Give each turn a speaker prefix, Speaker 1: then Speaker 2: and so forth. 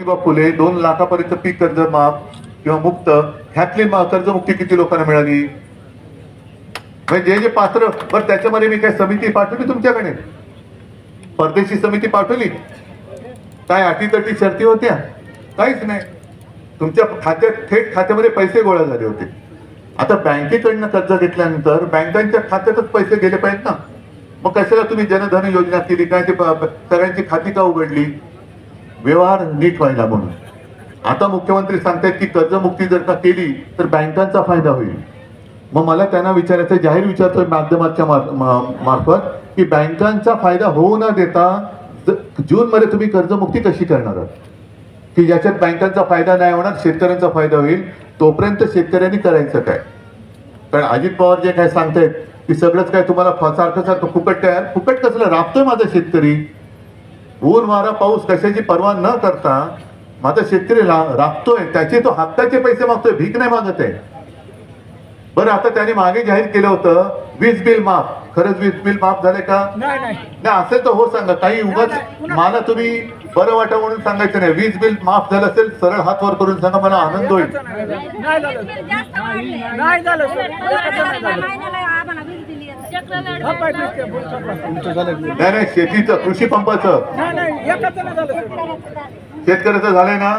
Speaker 1: किंवा फुले दोन लाखापर्यंत पीक कर्ज माफ किंवा मुक्त ह्यातली कर्जमुक्ती किती लोकांना मिळाली? म्हणजे जे जे पात्र बरं त्याच्यामध्ये मी काय समिती पाठवली तुमच्याकडे? परदेशी समिती पाठवली? काय अटीतटी शर्ती होत्या? काहीच नाही. तुमच्या खात्यात थेट खात्यामध्ये पैसे गोळा झाले होते. आता बँकेकडनं कर्ज घेतल्यानंतर बँकांच्या खात्यातच पैसे गेले पाहिजेत ना? मग कशाला तुम्ही जनधन योजना केली? काय ते सगळ्यांची खाती का उघडली? व्यवहार नीट व्हायला म्हणून. आता मुख्यमंत्री सांगतायत की कर्जमुक्ती जर का केली तर बँकांचा फायदा होईल. मग मला त्यांना विचारायचं जाहीर विचारतोय माध्यमाच्या मा- मार्फत की बँकांचा फायदा होऊ न देता जूनमध्ये तुम्ही कर्जमुक्ती कशी करणार आहात? की ज्याच्यात बँकांचा फायदा नाही होणार शेतकऱ्यांचा फायदा होईल तोपर्यंत शेतकऱ्यांनी करायचं काय? कारण अजित पवार जे काय सांगतायत की सगळंच काय तुम्हाला फसारखं सारखं सारखं फुकट काय फुकट कसलं? राबतोय माझा शेतकरी. ऊन वारा पाऊस कशाची पर्वा न करता माझा शेतकरी राबतोय त्याचे तो हक्काचे पैसे मागतोय भीक नाही मागत आहे बरं आता त्याने मागे जाहीर केलं होतं वीज बिल माफ खरंच वीज बिल माफ झाले का
Speaker 2: नाही नाही
Speaker 1: नाही असेल तर हो सांगा काही उगाच मला तुम्ही बरं वाटा म्हणून सांगायचं नाही वीज बिल माफ झालं असेल सरळ हात वर करून सांगा मला आनंद होईल
Speaker 2: नाही नाही
Speaker 1: शेतीचं कृषी पंपाचं. शेतकऱ्याचं झालंय ना?